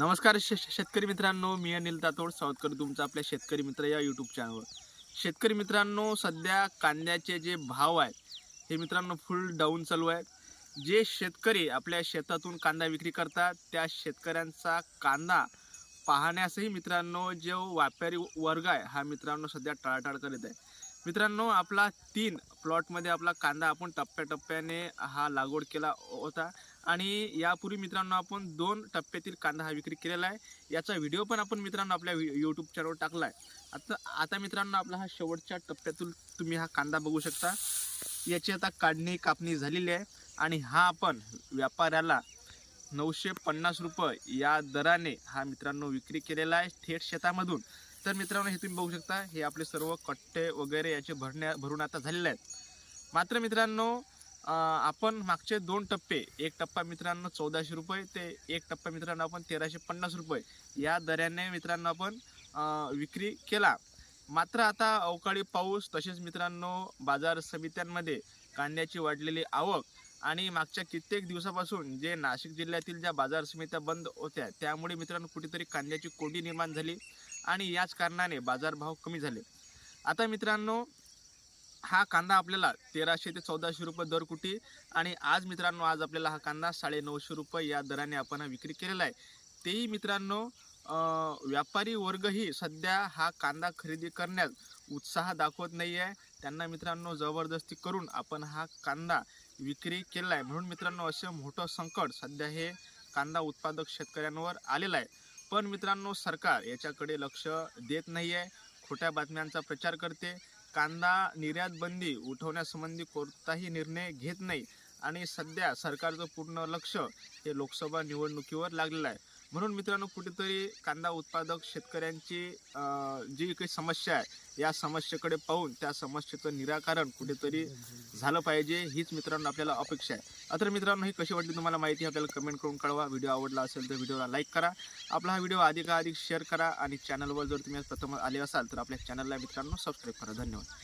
नमस्कार शे शेतकरी मित्रांनो मी अनिल तातोड स्वागत तुमचा तुमचं आपल्या शेतकरी मित्र या यूट्यूब चॅनलवर शेतकरी मित्रांनो सध्या कांद्याचे जे भाव आहेत हे मित्रांनो फुल डाऊन चालू आहेत. जे शेतकरी आपल्या शेतातून कांदा विक्री करतात त्या शेतकऱ्यांचा कांदा पाहण्यासही मित्रांनो जो व्यापारी वर्ग आहे हा मित्रांनो सध्या टाळाटाळ करीत आहे. मित्रांनो आपला तीन प्लॉटमध्ये आपला कांदा आपण टप्प्याटप्प्याने हा लागवड केला होता. आणि यापूर्वी मित्रांनो आपण दोन टप्प्यातील कांदा हा विक्री केलेला आहे. याचा व्हिडिओ पण आपण मित्रांनो आपल्या यूट्यूब चॅनलवर टाकला आहे आता आता मित्रांनो आपला हा शेवटच्या टप्प्यातून तुम्ही हा कांदा बघू शकता. याची आता काढणी कापणी झालेली आहे आणि हा आपण व्यापाऱ्याला नऊशे पन्नास रुपये या दराने हा मित्रांनो विक्री केलेला आहे थेट शेतामधून. तर मित्रांनो हे तुम्ही बघू शकता हे आपले सर्व कट्टे वगैरे याचे भरण्या भरून आता झालेले आहेत. मात्र मित्रांनो आपण मागचे दोन टप्पे एक टप्पा मित्रांनो चौदाशे रुपये ते एक टप्पा मित्रांनो आपण तेराशे पन्नास रुपये या दराने मित्रांनो आपण विक्री केला. मात्र आता अवकाळी पाऊस तसेच मित्रांनो बाजार समित्यांमध्ये कांद्याची वाढलेली आवक आणि मागच्या कित्येक दिवसापासून जे नाशिक जिल्ह्यातील ज्या बाजार समित्या बंद होत्या त्यामुळे मित्रांनो कुठेतरी कांद्याची कोंडी निर्माण झाली आणि याच कारणाने बाजारभाव कमी झाले. आता मित्रांनो हा कांदा आपल्याला तेराशे ते चौदाशे रुपये दर कुटी. आणि आज मित्रांनो आज आपल्याला हा कांदा साडे नऊशे रुपये या दराने आपण हा विक्री केलेला आहे. तेही मित्रांनो व्यापारी वर्गही सध्या हा कांदा खरेदी करण्यास उत्साह दाखवत नाही आहे त्यांना मित्रांनो जबरदस्ती करून आपण हा कांदा विक्री केला आहे. म्हणून मित्रांनो असं मोठं संकट सध्या हे कांदा उत्पादक शेतकऱ्यांवर आलेलं आहे. पण मित्रांनो सरकार याच्याकडे लक्ष देत नाही आहे खोट्या बातम्यांचा प्रचार करते. कांदा निर्यात बंदी उठवण्यासंबंधी कोणताही निर्णय घेत नाही. आणि सध्या सरकारचं पूर्ण लक्ष हे लोकसभा निवडणुकीवर लागलेलं आहे. म्हणून मित्रांनो कुठेतरी कांदा उत्पादक शेतकऱ्यांची जी काही समस्या आहे या समस्येकडे पाहून त्या समस्येचं निराकरण कुठेतरी झालं पाहिजे हीच मित्रांनो आपल्याला अपेक्षा आहे. तर मित्रांनो ही कशी वाटली तुम्हाला माहिती आपल्याला कमेंट करून कळवा. व्हिडिओ आवडला असेल तर व्हिडिओला लाईक करा. आपला हा व्हिडिओ अधिकाधिक शेअर करा आणि चॅनलवर जर तुम्ही आज प्रथम आले असाल तर आपल्या चॅनलला मित्रांनो सबस्क्राईब करा. धन्यवाद.